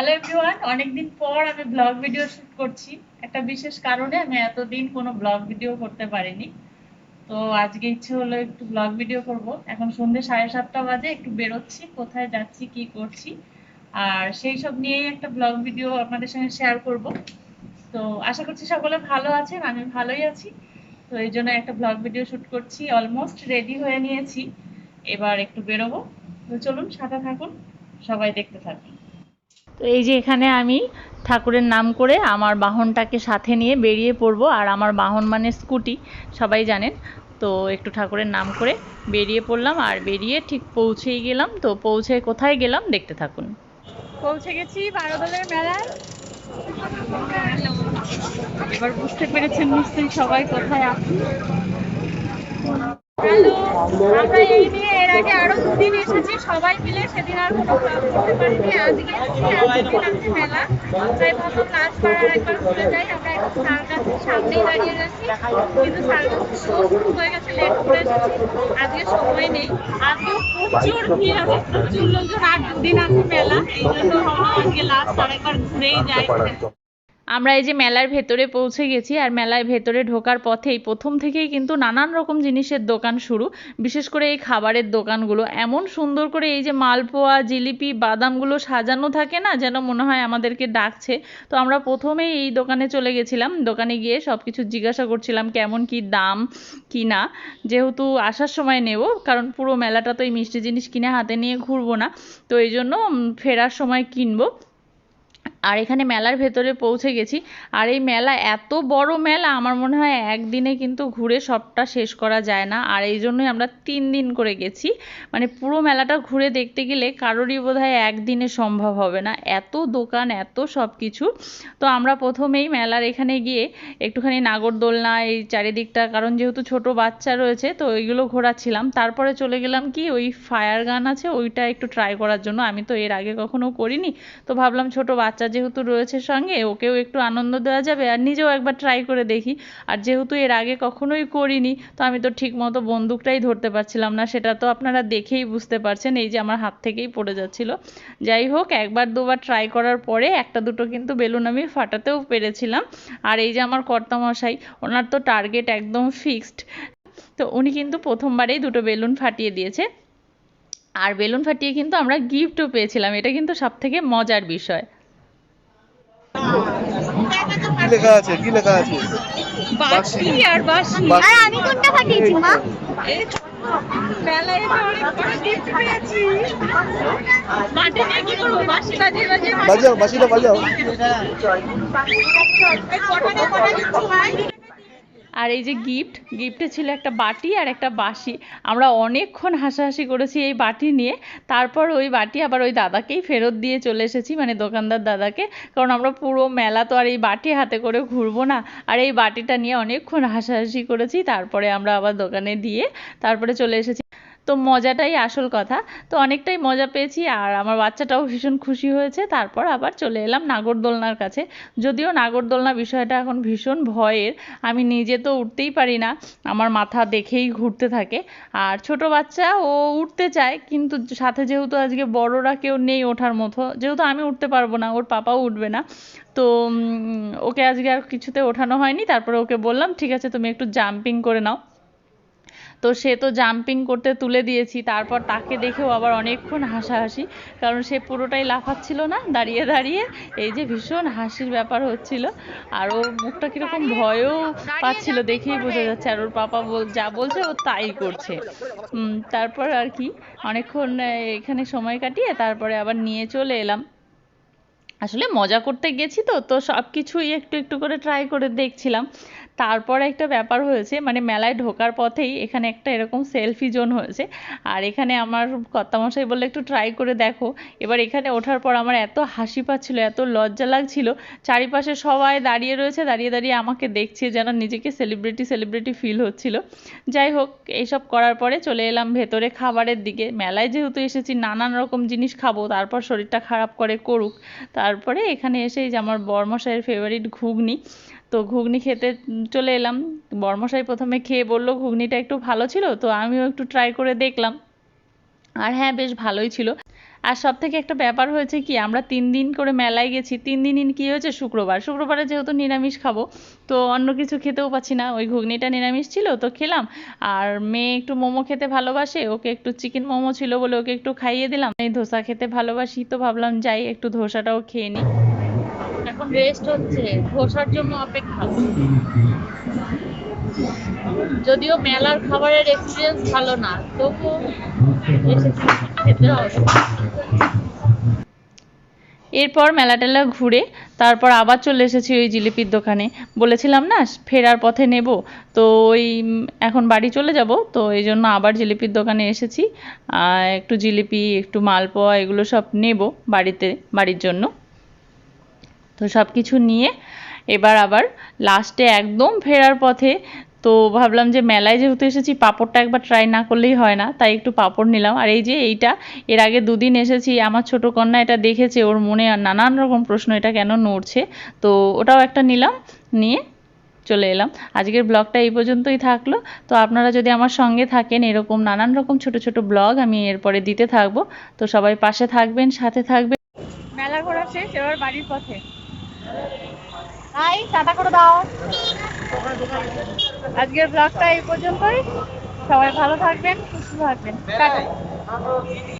Hello everyone অনেকদিন পর আমি ব্লগ ভিডিও শুট করছি। একটা বিশেষ কারণে আমি এতদিন কোনো ব্লগ ভিডিও করতে পারিনি। তো আজকে ইচ্ছে হলো একটু ব্লগ ভিডিও করব। এখন সন্ধ্যে সাড়ে সাতটা বাজে, একটু বেরোচ্ছি, কোথায় যাচ্ছি, কি করছি। আর সেই সব নিয়েই একটা ব্লগ ভিডিও আপনাদের সঙ্গে শেয়ার করব। তো আশা করছি সকলে ভালো আছেন, আমি ভালোই আছি। তো এই জন্য একটা ব্লগ ভিডিও শুট করছি অলমোস্ট রেডি হয়ে নিয়েছি। এবার একটু বেরোবো। তো চলুন, সাথে থাকুন, সবাই দেখতে থাকুন। তো এই যে এখানে আমি ঠাকুরের নাম করে আমার বাহনটাকে সাথে নিয়ে বেরিয়ে পড়ব, আর আমার বাহন মানে স্কুটি, সবাই জানেন। তো একটু ঠাকুরের নাম করে বেরিয়ে পড়লাম, আর বেরিয়ে ঠিক পৌঁছেই গেলাম। তো পৌঁছে কোথায় গেলাম দেখতে থাকুন। পৌঁছে গেছি বারোদলের মেলায়। এবার বুঝতে পেরেছেন নিশ্চয়ই সবাই কোথায় আছি আমরা এই নিয়ে এর আগে আরও দুদিন এসেছি, সবাই মিলে সেদিন আর কোনো করতে পারিনি। আজকে মেলা তাই লাস্ট বার একবার ঘুরে যাই। আমরা এখন সারগাছের সামনেই দাঁড়িয়ে রয়েছি কিন্তু শুরু হয়ে গেছে লেট করে আজকে সময় নেই। আজকে প্রচুর ভিড় আছে, প্রচুর লোকজন। আর দুদিন আছে মেলা এই জন্য আজকে লাস্ট আর একবার ঘুরেই যাই। আমরা এই যে মেলার ভেতরে পৌঁছে গেছি আর মেলার ভেতরে ঢোকার পথেই প্রথম থেকেই কিন্তু নানান রকম জিনিসের দোকান শুরু, বিশেষ করে এই খাবারের দোকানগুলো। এমন সুন্দর করে এই যে মালপোয়া, জিলিপি, বাদামগুলো সাজানো থাকে না, যেন মনে হয় আমাদেরকে ডাকছে। তো আমরা প্রথমেই এই দোকানে চলে গেছিলাম। দোকানে গিয়ে সব কিছু জিজ্ঞাসা করছিলাম কেমন, কি দাম, কি না। যেহেতু আসার সময় নেব, কারণ পুরো মেলাটা তো এই মিষ্টি জিনিস কিনে হাতে নিয়ে ঘুরবো না। তো এই জন্য ফেরার সময় কিনবো। আর এখানে মেলার ভেতরে পৌঁছে গেছি। আর এই মেলা এত বড় মেলা, আমার মনে হয় একদিনে কিন্তু ঘুরে সবটা শেষ করা যায় না। আর এই জন্যই আমরা তিন দিন করে গেছি। মানে পুরো মেলাটা ঘুরে দেখতে গেলে কারোরই বোধ হয় একদিনে সম্ভব হবে না। এত দোকান, এত সব কিছু তো আমরা প্রথমেই মেলার এখানে গিয়ে একটুখানি নাগরদোলনা, এই চারিদিকটা, কারণ যেহেতু ছোট বাচ্চা রয়েছে, তো ওইগুলো ঘোরাচ্ছিলাম। তারপরে চলে গেলাম কি, ওই ফায়ার গান আছে, ওইটা একটু ট্রাই করার জন্য। আমি তো এর আগে কখনো করিনি, তো ভাবলাম ছোট বাচ্চা যেহেতু রয়েছে সঙ্গে, ওকেও একটু আনন্দ দেওয়া যাবে আর নিজেও একবার ট্রাই করে দেখি। আর যেহেতু এর আগে কখনোই করিনি, তো আমি তো ঠিক মতো বন্দুকটাই ধরতে পারছিলাম না, সেটা তো আপনারা দেখেই বুঝতে পারছেন, এই যে আমার হাত থেকেই পড়ে যাচ্ছিল। যাই হোক, একবার দুবার ট্রাই করার পরে একটা দুটো কিন্তু বেলুন আমি ফাটাতেও পেরেছিলাম। আর এই যে আমার কর্তামশাই, ওনার তো টার্গেট একদম ফিক্সড তো উনি কিন্তু প্রথমবারেই দুটো বেলুন ফাটিয়ে দিয়েছে। আর বেলুন ফাটিয়ে কিন্তু আমরা গিফটও পেয়েছিলাম, এটা কিন্তু সব থেকে মজার বিষয়। লেখা আছে? কি লেখা আছে? আর। আর আমি কোনটা ফাটিয়েছি মা? বাজাও বাসিটা বাজাও। আর এই যে গিফট গিফটে ছিল একটা বাটি আর একটা বাঁশি। আমরা অনেকক্ষণ হাসাহাসি করেছি এই বাটি নিয়ে। তারপর ওই বাটি আবার ওই দাদাকেই ফেরত দিয়ে চলে এসেছি মানে দোকানদার দাদাকে। কারণ আমরা পুরো মেলা তো আর এই বাটি হাতে করে ঘুরবো না। আর এই বাটিটা নিয়ে অনেকক্ষণ হাসাহাসি করেছি, তারপরে আমরা আবার দোকানে দিয়ে তারপরে চলে এসেছি। তো মজাটাই আসল কথা। তো অনেকটাই মজা পেয়েছি আর আমার বাচ্চাটাও ভীষণ খুশি হয়েছে। তারপর আবার চলে এলাম নাগরদোলনার কাছে। যদিও নাগরদোলনা বিষয়টা এখন ভীষণ ভয়ের, আমি নিজে তো উঠতেই পারি না। আমার মাথা দেখেই ঘুরতে থাকে। আর ছোট বাচ্চা, ও উঠতে চায়, কিন্তু সাথে যেহেতু আজকে বড়রা কেউ নেই ওঠার মতো, যেহেতু আমি উঠতে পারব না, ওর পাপাও উঠবে না। তো ওকে আজকে আর কিছুতে ওঠানো হয়নি। তারপরে ওকে বললাম, ঠিক আছে, তুমি একটু জাম্পিং করে নাও। তো সে তো জাম্পিং করতে তুলে দিয়েছি, তারপর তাকে দেখেও আবার অনেকক্ষণ হাসাহাসি, কারণ সে পুরোটাই লাফাচ্ছিল না, দাঁড়িয়ে দাঁড়িয়ে, এই যে ভীষণ হাসির ব্যাপার হচ্ছিল, আর ওর মুখটা কীরকম ভয়ও পাচ্ছিল দেখেই বোঝা যাচ্ছে, আর ওর পাপা যা বলছে ও তাই করছে। তারপর আর কি, অনেকক্ষণ এখানে সময় কাটিয়ে তারপরে আবার নিয়ে চলে এলাম। আসলে মজা করতে গেছি তো তো সব কিছুই একটু একটু করে ট্রাই করে দেখছিলাম। তারপর একটা ব্যাপার হয়েছে মানে মেলায় ঢোকার পথেই এখানে একটা এরকম সেলফি জোন হয়েছে। আর এখানে আমার কর্তামশাই বললে, একটু ট্রাই করে দেখো। এবার এখানে ওঠার পর আমার এত হাসি পাচ্ছিল, এত লজ্জা লাগছিল। চারিপাশে সবাই দাঁড়িয়ে রয়েছে, দাঁড়িয়ে দাঁড়িয়ে আমাকে দেখছে, যেন নিজেকে সেলিব্রিটি সেলিব্রিটি ফিল হচ্ছিল। যাই হোক, এইসব করার পরে চলে এলাম ভেতরে খাবারের দিকে। মেলায় যেহেতু এসেছি, নানান রকম জিনিস খাব, তারপর শরীরটা খারাপ করে করুক। তারপরে এখানে এসে যে আমার বরমশাইয়ের ফেভারিট ঘুগনি, তো ঘুগনি খেতে চলে এলাম। বরমশাই প্রথমে খেয়ে বলল, ঘুগনিটা একটু ভালো ছিল, তো আমিও একটু ট্রাই করে দেখলাম। আর হ্যাঁ বেশ ভালোই ছিল। আর সব থেকে একটা ব্যাপার হয়েছে কি, আমরা তিন দিন করে মেলায় গেছি, তিন দিন কি হয়েছে? শুক্রবার। শুক্রবারে যেহেতু নিরামিষ খাব, তো অন্য কিছু খেতেও পাচ্ছি না। ওই ঘুগনিটা নিরামিষ ছিল, তো খেলাম। আর মেয়ে একটু মোমো খেতে ভালোবাসে, ওকে একটু চিকেন মোমো ছিল বলে ওকে একটু খাইয়ে দিলাম। এই ধোসা খেতে ভালোবাসি, তো ভাবলাম যাই, একটু ধোসাটাও খেয়ে নিই। এখন রেস্ট হচ্ছে, ধোসার জন্য অপেক্ষা। যদিও মেলার খাবারের এক্সপিরিয়েন্স ভালো না, তবুও এরপর মেলা টেলা ঘুরে তারপর আবার চলে এসেছি ওই জিলিপির দোকানে। বলেছিলাম না, ফেরার পথে নেব, তো ওই এখন বাড়ি চলে যাব, তো এই জন্য আবার জিলিপির দোকানে এসেছি। একটু জিলিপি, একটু মালপোয়া এগুলো সব নেব বাড়িতে, বাড়ির জন্য। তো সব কিছু নিয়ে এবার আবার লাস্টে একদম ফেরার পথে। তো ভাবলাম যে মেলায় যেহেতু এসেছি, পাঁপড়টা একবার ট্রাই না করলেই হয় না, তাই একটু পাঁপড় নিলাম। আর এই যে এইটা, এর আগে দুদিন এসেছি, আমার ছোট কন্যা এটা দেখেছে, ওর মনে নানান রকম প্রশ্ন, এটা কেন নড়ছে? তো ওটাও একটা নিলাম, নিয়ে চলে এলাম। আজকের ব্লগটা এই পর্যন্তই থাকল। তো আপনারা যদি আমার সঙ্গে থাকেন, এরকম নানান রকম ছোট ছোট ব্লগ আমি এরপরে দিতে থাকব। তো সবাই পাশে থাকবেন, সাথে থাকবেন। মেলা ঘোরা শেষ, এবার বাড়ির পথে। হাই টাটা করে দাও। আজকের ব্লগটা এই পর্যন্তই। সবাই ভালো থাকবেন সুস্থ থাকবেন। টাটা।